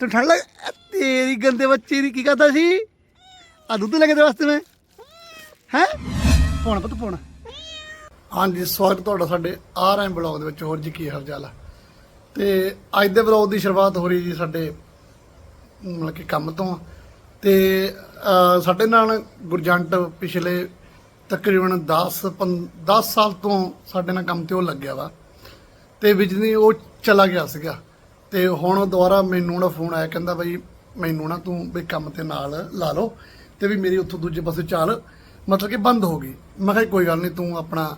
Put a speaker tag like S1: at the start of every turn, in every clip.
S1: ਤੂੰ ਠੰਡ ਲੱਗ ਐ ਤੇਰੀ ਗੰਦੇ ਬੱਚੇ ਦੀ ਕੀ ਕਰਦਾ ਸੀ? ਆ ਦੁੱਧ ਲੈ ਕੇ ਦੇ ਵਾਸਤੇ ਮੈਂ। ਹੈ? ਪੌਣਾ ਪੁੱਤ ਪੌਣਾ। ਹਾਂਜੀ ਸਵਾਗਤ ਤੁਹਾਡਾ ਸਾਡੇ ਆਰ ਐਮ ਬਲੌਗ ਦੇ ਵਿੱਚ। ਹੋਰ ਜੀ ਕੀ ਹਾਲ ਚਾਲ ਆ? ਤੇ ਅੱਜ ਦੇ ਬਲੌਗ ਦੀ ਸ਼ੁਰੂਆਤ ਹੋ ਰਹੀ ਜੀ ਸਾਡੇ ਮਤਲਬ ਕਿ ਕੰਮ ਤੋਂ। ਤੇ ਅਹ, ਸਾਡੇ ਨਾਲ ਗੁਰਜੰਟ ਪਿਛਲੇ ਤਕਰੀਬਨ 10 10 ਸਾਲ ਤੋਂ ਸਾਡੇ ਨਾਲ ਕੰਮ ਤੇ ਉਹ ਲੱਗਿਆ ਵਾ। ਤੇ ਬਿਜਲੀ ਉਹ ਚਲਾ ਗਿਆ ਸੀਗਾ। ਤੇ ਹੁਣ ਦੁਬਾਰਾ ਮੈਨੂੰ ਨਾ ਫੋਨ ਆਇਆ, ਕਹਿੰਦਾ ਬਈ ਮੈਨੂੰ ਨਾ ਤੂੰ ਵੀ ਕੰਮ ਤੇ ਨਾਲ ਲਾ ਲਓ ਤੇ ਵੀ ਮੇਰੀ ਉੱਥੋਂ ਦੂਜੇ ਪਾਸੇ ਚਾਲ। ਮਤਲਬ ਕਿ ਬੰਦ ਹੋ ਗਈ। ਮੈਂ ਕਿਹਾ ਕੋਈ ਗੱਲ ਨਹੀਂ ਤੂੰ ਆਪਣਾ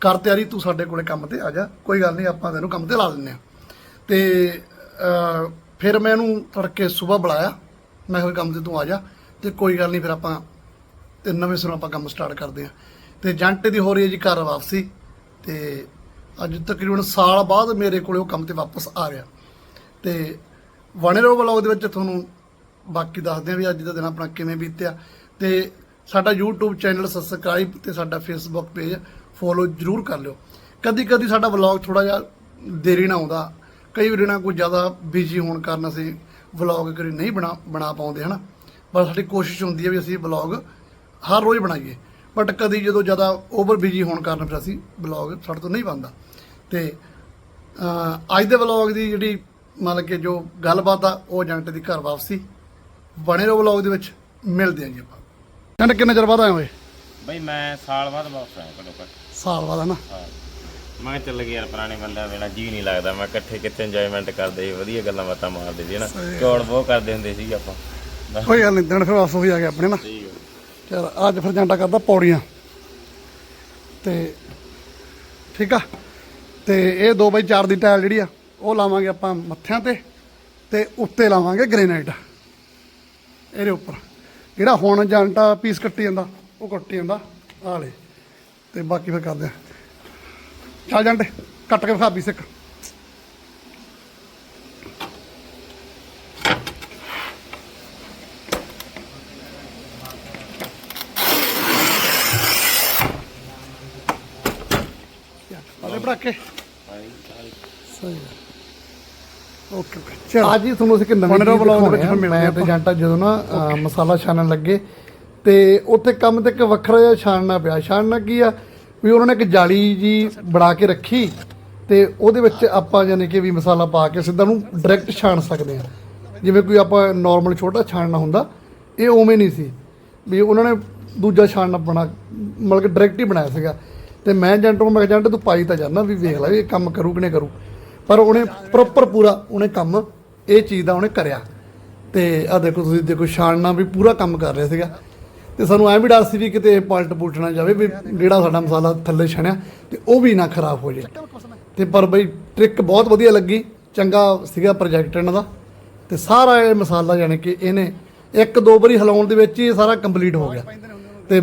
S1: ਕਰ ਤਿਆਰੀ, ਤੂੰ ਸਾਡੇ ਕੋਲੇ ਕੰਮ ਤੇ ਆ ਜਾ। ਕੋਈ ਗੱਲ ਨਹੀਂ ਆਪਾਂ ਤੈਨੂੰ ਕੰਮ ਤੇ ਲਾ ਦਿੰਨੇ ਆ ਤੇ ਫਿਰ ਮੈਂ ਇਹਨੂੰ ਤੜਕੇ ਸਵੇਰ ਬੁਲਾਇਆ। ਮੈਂ ਕਿਹਾ, ਕੰਮ ਤੇ ਤੂੰ ਆ ਜਾ। ਤੇ ਕੋਈ ਗੱਲ ਨਹੀਂ ਫਿਰ ਆਪਾਂ ਤੇ ਨਵੇਂ ਸਿਰੋਂ ਆਪਾਂ ਕੰਮ ਸਟਾਰਟ ਕਰਦੇ ਆ ਤੇ ਜੰਟ ਦੀ ਹੋ ਰਹੀ ਹੈ ਜੀ ਘਰ ਵਾਪਸੀ। ਤੇ ਅੱਜ ਤਕਰੀਬਨ ਸਾਲ ਬਾਅਦ ਮੇਰੇ ਕੋਲੇ ਉਹ ਕੰਮ ਤੇ ਵਾਪਸ ਆ ਰਿਹਾ ਤੇ ਰਹੋ ਵਲੌਗ ਦੇ ਵਿੱਚ ਤੁਹਾਨੂੰ ਬਾਕੀ ਦੱਸਦੇ ਆ ਵੀ ਅੱਜ ਦਾ ਦਿਨ ਆਪਣਾ ਕਿਵੇਂ ਬੀਤਿਆ। ਤੇ ਸਾਡਾ YouTube ਚੈਨਲ ਸਬਸਕ੍ਰਾਈਬ ਤੇ ਸਾਡਾ Facebook ਪੇਜ ਫੋਲੋ ਜਰੂਰ ਕਰ ਲਿਓ। ਕਦੀ ਕਦੀ ਸਾਡਾ ਵਲੌਗ ਥੋੜਾ ਜਿਹਾ ਦੇਰੀ ਨਾਲ ਆਉਂਦਾ। ਕਈ ਵਾਰੀ ਨਾ ਕੋਈ ਜ਼ਿਆਦਾ ਬਿਜ਼ੀ ਹੋਣ ਕਾਰਨ ਅਸੀਂ ਵਲੌਗ ਕਰੀ ਨਹੀਂ ਬਣਾ ਬਣਾ ਪਾਉਂਦੇ, ਹਨਾ? ਪਰ ਸਾਡੀ ਕੋਸ਼ਿਸ਼ ਹੁੰਦੀ ਹੈ ਵੀ ਅਸੀਂ ਵਲੌਗ ਹਰ ਰੋਜ਼ ਬਣਾਈਏ। ਬਟ ਕਦੀ ਜਦੋਂ ਜ਼ਿਆਦਾ ਓਵਰ ਬਿਜ਼ੀ ਹੋਣ ਕਾਰਨ ਫਿਰ ਅਸੀਂ ਵਲੌਗ ਸਾਡੇ ਤੋਂ ਨਹੀਂ ਬਣਦਾ। ਤੇ ਅੱਜ ਦੇ ਵਲੌਗ ਦੀ ਜਿਹੜੀ ਮਤਲਬ ਕਿ ਜੋ ਗੱਲਬਾਤ ਆ ਉਹ ਏਜੰਟ ਦੀ ਘਰ ਵਾਪਸੀ। ਬਣੇ ਰਹੋ ਵਲੌਗ ਦੇ ਵਿੱਚ ਮਿਲਦੇ ਆਂ ਜੀ ਆਪਾਂ। ਕਹਿੰਦੇ ਕਿੰਨੇ ਚਿਰ ਬਾਅਦ ਆਏ ਹੋਏ?
S2: ਬਈ ਮੈਂ ਸਾਲ ਬਾਅਦ ਵਾਪਸ ਆਇਆ ਘੱਟੋ ਘੱਟ
S1: ਸਾਲ ਬਾਅਦ ਹਨਾ?
S2: ਹਾਂ। ਮੈਂ ਕਿਹਾ ਚੱਲ ਗਿਆ ਯਾਰ ਪੁਰਾਣੇ ਬੰਦਿਆਂ ਵੇਲਾ ਜੀ ਨਹੀਂ ਲੱਗਦਾ। ਮੈਂ ਇਕੱਠੇ ਕਿੱਥੇ ਇੰਜੋਇਮੈਂਟ ਕਰਦੇ ਸੀ ਵਧੀਆ ਗੱਲਾਂ ਬਾਤਾਂ ਮਾਰਦੇ ਸੀ ਨਾ ਚੌੜ ਬਹੁਤ ਕਰਦੇ ਹੁੰਦੇ ਸੀ ਆਪਾਂ। ਬਸ।
S1: ਕੋਈ ਗੱਲ ਨਹੀਂ ਦਿਨ ਫਿਰ ਵਾਪਸ ਹੋਈ ਆ ਗਏ ਆਪਣੇ ਨਾ
S2: ਠੀਕ ਹੈ।
S1: ਚਲ ਅੱਜ ਫਿਰ ਜੰਟਾ ਕਰਦਾ ਪੌੜੀਆਂ। ਤੇ ਠੀਕ ਆ। ਤੇ ਇਹ 2 ਬਾਈ 4 ਦੀ ਟਾਇਲ ਜਿਹੜੀ ਆ ਉਹ ਲਾਵਾਂਗੇ ਆਪਾਂ ਮੱਥਿਆਂ ਤੇ ਤੇ ਉੱਤੇ ਲਾਵਾਂਗੇ ਗ੍ਰੇਨਾਈਟ। ਇਹਦੇ ਉੱਪਰ। ਜਿਹੜਾ ਹੁਣ ਜੰਟਾ ਪੀਸ ਕੱਟੀ ਜਾਂਦਾ ਉਹ ਕੱਟੀ ਜਾਂਦਾ ਆਹ ਲੈ ਤੇ ਬਾਕੀ ਫਿਰ ਕਰਦੇ ਆ ਚੱਲ ਜੰਟੇ ਕੱਟ ਕੇ ਵਿਖਾ ਇੱਕ ਆਲੇ ਪੜਾਕੇ ਸਹੀ ਓਕੇ ਓਕੇ ਚਲ ਅੱਜ ਹੀ ਤੁਹਾਨੂੰ ਅਸੀਂ ਕਿ ਨਵੀਂ
S3: Wonder
S1: ਚੀਜ਼
S3: Vlog ਦੇ ਵਿੱਚ
S1: ਦਿਖਾਉਣੀ ਆ।
S3: ਮਿਲਦੇ
S1: ਮੈਂ ਤੇ ਜੰਟਾ ਜਦੋਂ ਨਾ ਅਹ, ਮਸਾਲਾ ਛਾਣਨ ਲੱਗੇ ਤੇ ਉੱਥੇ ਕੰਮ ਤੇ ਇੱਕ ਵੱਖਰਾ ਜਿਹਾ ਛਾਣਨਾ ਪਿਆ। ਛਾਣਨਾ ਕੀ ਆ? ਵੀ ਉਹਨਾਂ ਨੇ ਇੱਕ ਜਾਲੀ ਜੀ ਬਣਾ ਕੇ ਰੱਖੀ ਤੇ ਉਹਦੇ ਵਿੱਚ ਆਪਾਂ ਯਾਨੀ ਕਿ ਵੀ ਮਸਾਲਾ ਪਾ ਕੇ ਸਿੱਧਾ ਨੂੰ ਡਾਇਰੈਕਟ ਛਾਣ ਸਕਦੇ ਆ। ਜਿਵੇਂ ਕੋਈ ਆਪਾਂ ਨਾਰਮਲ ਛੋਟਾ ਛਾਣਨਾ ਹੁੰਦਾ ਇਹ ਉਵੇਂ ਨਹੀਂ ਸੀ। ਵੀ ਉਹਨਾਂ ਨੇ ਦੂਜਾ ਛਾਣਨਾ ਬਣਾ ਮਤਲਬ ਕਿ ਡਾਇਰੈਕਟ ਹੀ ਬਣਾਇਆ ਸੀਗਾ। ਤੇ ਮੈਂ ਏਜੰਟ ਨੂੰ ਮੈਂ ਕਿਹਾ ਏਜੰਟ ਤੂੰ ਪਾਈ ਤਾਂ ਜਾਣਾ ਵੀ ਵੇਖ ਲੈ ਵੀ ਇਹ ਕੰਮ ਕਰੂ ਕਿ ਨਹੀਂ ਕਰੂ। ਪਰ ਉਹਨੇ ਪ੍ਰੋਪਰ ਪੂਰਾ ਉਹਨੇ ਕੰਮ, ਇਹ ਚੀਜ਼ ਦਾ ਉਹਨੇ ਕਰਿਆ। ਤੇ ਆ ਦੇਖੋ ਤੁਸੀਂ ਦੇਖੋ ਛਾਣਨਾ ਵੀ ਪੂਰਾ ਕੰਮ ਕਰ ਰਿਹਾ ਸੀਗਾ। ਤੇ ਸਾਨੂੰ ਐਂ ਵੀ ਡਰ ਸੀ ਵੀ ਕਿਤੇ ਪਲਟ ਪੁਲਟ ਨਾ ਜਾਵੇ ਵੀ ਜਿਹੜਾ ਸਾਡਾ ਮਸਾਲਾ ਥੱਲੇ ਛਣਿਆ ਤੇ ਉਹ ਵੀ ਨਾ ਖਰਾਬ ਹੋ ਜਾਏ ਤੇ ਪਰ ਬਈ ਟ੍ਰਿਕ ਬਹੁਤ ਵਧੀਆ ਲੱਗੀ, ਚੰਗਾ ਸੀਗਾ ਪ੍ਰੋਜੈਕਟ ਇਹਨਾਂ ਦਾ। ਤੇ ਸਾਰਾ ਇਹ ਮਸਾਲਾ ਯਾਨੀ ਕਿ ਇਹਨੇ ਇੱਕ ਦੋ ਵਾਰੀ ਹਿਲਾਉਣ ਦੇ ਵਿੱਚ ਹੀ ਇਹ ਸਾਰਾ ਕੰਪਲੀਟ ਹੋ ਗਿਆ। ਤੇ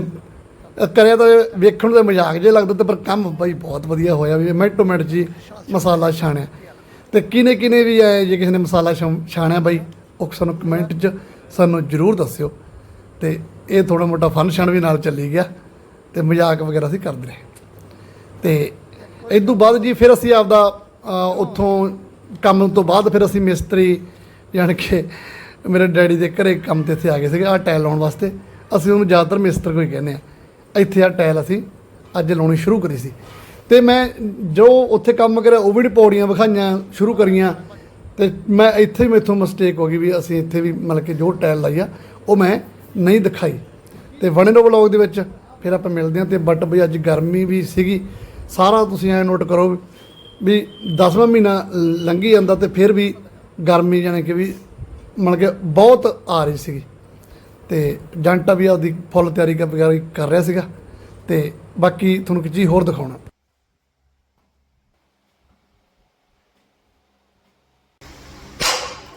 S1: ਕਰਿਆ ਤਾਂ ਵੇਖਣ ਨੂੰ ਤਾਂ ਮਜ਼ਾਕ ਜੇ ਲੱਗਦਾ ਤੇ ਪਰ ਕੰਮ ਬਾਈ ਬਹੁਤ ਵਧੀਆ ਹੋਇਆ ਵੀ ਮਿੰਟੋ ਮਿੰਟ ਜੀ ਮਸਾਲਾ ਛਾਣਿਆ। ਤੇ ਕਿਨੇ ਕਿਨੇ ਵੀ ਆਏ ਜੇ ਕਿਸੇ ਨੇ ਮਸਾਲਾ ਛਾਂ- ਛਾਣਿਆ ਬਾਈ, ਉਹ ਸਾਨੂੰ ਕਮੈਂਟ 'ਚ ਸਾਨੂੰ ਜਰੂਰ ਦੱਸਿਓ। ਤੇ ਇਹ ਥੋੜਾ ਮੋਟਾ ਫੰਕਸ਼ਨ ਵੀ ਨਾਲ ਚੱਲੀ ਗਿਆ ਤੇ ਮਜ਼ਾਕ ਵਗੈਰਾ ਅਸੀਂ ਕਰਦੇ ਰਹੇ। ਤੇ ਇਸ ਤੋਂ ਬਾਅਦ ਜੀ ਫਿਰ ਅਸੀਂ ਆਪਦਾ ਉੱਥੋਂ ਕੰਮ ਤੋਂ ਬਾਅਦ ਫਿਰ ਅਸੀਂ ਮਿਸਤਰੀ ਜਾਣ ਕਿ ਮੇਰੇ ਡੈਡੀ ਦੇ ਘਰੇ ਕੰਮ ਤੇ ਇੱਥੇ ਆ ਗਏ ਸੀਗੇ ਆ ਟਾਇਲ ਲਾਉਣ ਵਾਸਤੇ। ਅਸੀਂ ਉਹਨੂੰ ਜ਼ਿਆਦਾਤਰ ਮਿਸਤਰ ਕੋਈ ਕਹਿੰਦੇ ਆ। ਇੱਥੇ ਆ ਟਾਇਲ ਅਸੀਂ ਅੱਜ ਲਾਉਣੀ ਸ਼ੁਰੂ ਕਰੀ ਸੀ। ਤੇ ਮੈਂ ਜੋ ਉੱਥੇ ਕੰਮ ਕਰਿਆ, ਉਹ ਵੀ ਪੌੜੀਆਂ ਵਿਖਾਈਆਂ, ਸ਼ੁਰੂ ਕਰੀਆਂ। ਤੇ ਮੈਂ ਇੱਥੇ ਹੀ ਮੈਥੋਂ ਮਿਸਟੇਕ ਹੋ ਗਈ ਵੀ ਅਸੀਂ ਇੱਥੇ ਵੀ ਮਤਲਬ ਕਿ ਜੋ ਟਾਇਲ ਲਾਈ ਆ, ਉਹ ਮੈਂ ਨਹੀਂ ਦਿਖਾਈ। ਤੇ ਵਨੇਰੋ ਵਲੌਗ ਦੇ ਵਿੱਚ ਫਿਰ ਆਪਾਂ ਮਿਲਦੇ ਹਾਂ ਤੇ ਬਟ ਬਈ ਅੱਜ ਗਰਮੀ ਵੀ ਸੀਗੀ। ਸਾਰਾ ਤੁਸੀਂ ਐ ਨੋਟ ਕਰੋ ਵੀ 10ਵਾਂ ਮਹੀਨਾ ਲੰਘੀ ਜਾਂਦਾ ਤੇ ਫਿਰ ਵੀ ਗਰਮੀ ਜਾਣੀ ਕਿ ਵੀ ਮਤਲਬ ਕਿ ਬਹੁਤ ਆ ਰਹੀ ਸੀਗੀ। ਤੇ ਜੰਟਾ ਵੀ ਆਪਦੀ ਫੁੱਲ ਤਿਆਰੀ ਕਰ ਵਗੈਰਾ ਕਰ ਰਿਹਾ ਸੀਗਾ। ਤੇ ਬਾਕੀ ਤੁਹਾਨੂੰ ਇੱਕ ਚੀਜ਼ ਹੋਰ ਦਿਖਾਉਣਾ।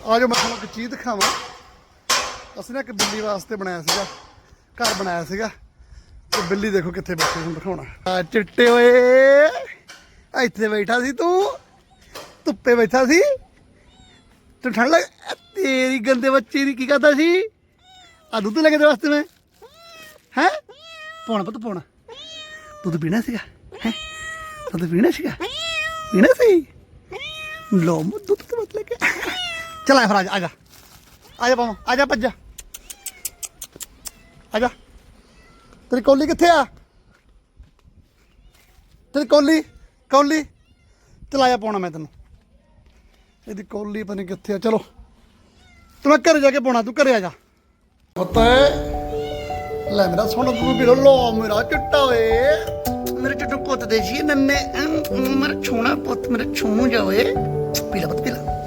S1: ਆ ਜਾਓ ਮੈਂ ਤੁਹਾਨੂੰ ਇੱਕ ਚੀਜ਼ ਦਿਖਾਵਾਂ। ਅਸੀਂ ਨਾ ਇੱਕ ਬਿੱਲੀ ਵਾਸਤੇ ਬਣਾਇਆ ਸੀਗਾ। ਘਰ ਬਣਾਇਆ ਸੀਗਾ। ਤੇ ਬਿੱਲੀ ਦੇਖੋ ਕਿੱਥੇ ਬੈਠੀ ਤੁਹਾਨੂੰ ਦਿਖਾਉਣਾ। ਆ ਚਿੱਟੇ ਓਏ, ਇੱਥੇ ਬੈਠਾ ਸੀ ਤੂੰ। ਧੁੱਪੇ ਬੈਠਾ ਸੀ। ਤੂੰ ਠੰਡ ਲੱਗ ਤੇਰੀ ਗੰਦੇ ਬੱਚੇ ਦੀ ਕੀ ਕਰਦਾ ਸੀ? ਆ ਦੁੱਧ ਲੈ ਕੇ ਦੇ ਵਾਸਤੇ ਮੈਂ? ਹੈ? ਪਾਉਣਾ ਪੁੱਤ ਪਾਉਣਾ ਦੁੱਧ ਪੀਣਾ ਸੀਗਾ? ਹੈ? ਦੁੱਧ ਪੀਣਾ ਸੀਗਾ? ਪੀਣਾ ਸੀ? ਲੋ ਮੁ, ਦੁੱਧ ਤੇ ਮਤ ਲੈ ਕੇ। ਚਲ ਆ ਫਿਰ, ਆ ਜਾ ਆ ਜਾ। ਆ ਪਾਵਾਂ ਆ ਜਾ ਭੱਜ ਆ ਜਾ। ਤੇਰੀ ਕੌਲੀ ਕਿੱਥੇ ਆ? ਤੇਰੀ ਕੌਲੀ ਕੌਲੀ। ਚਲਾਇਆ ਪਾਉਣਾ ਮੈਂ ਤੈਨੂੰ। ਇਹਦੀ ਕੌਲੀ ਪਤਾ ਨਹੀਂ ਕਿੱਥੇ ਆ, ਚਲੋ। ਤੂੰ ਮੈਂ ਘਰੇ ਜਾ ਕੇ ਪਾਉਣਾ ਤੂੰ ਘਰੇ ਆ ਜਾ। ਪਤਾ ਲੈ ਮੇਰਾ ਸੋਹਣਾ ਤੂੰ ਵੀ ਲੋ ਮੇਰਾ ਚਿੱਟਾ ਓਏ ਮੇਰੇ ਚਿੱਟੂ ਪੁੱਤ ਦੇ ਜੀ ਨੰਨੇ ਮੇਰਾ ਛੋਣਾ ਪੁੱਤ, ਮੇਰਾ ਛੋਣੂ ਜਾ ਓਏ। ਪੀ ਪੁੱਤ ਪੀਲਾ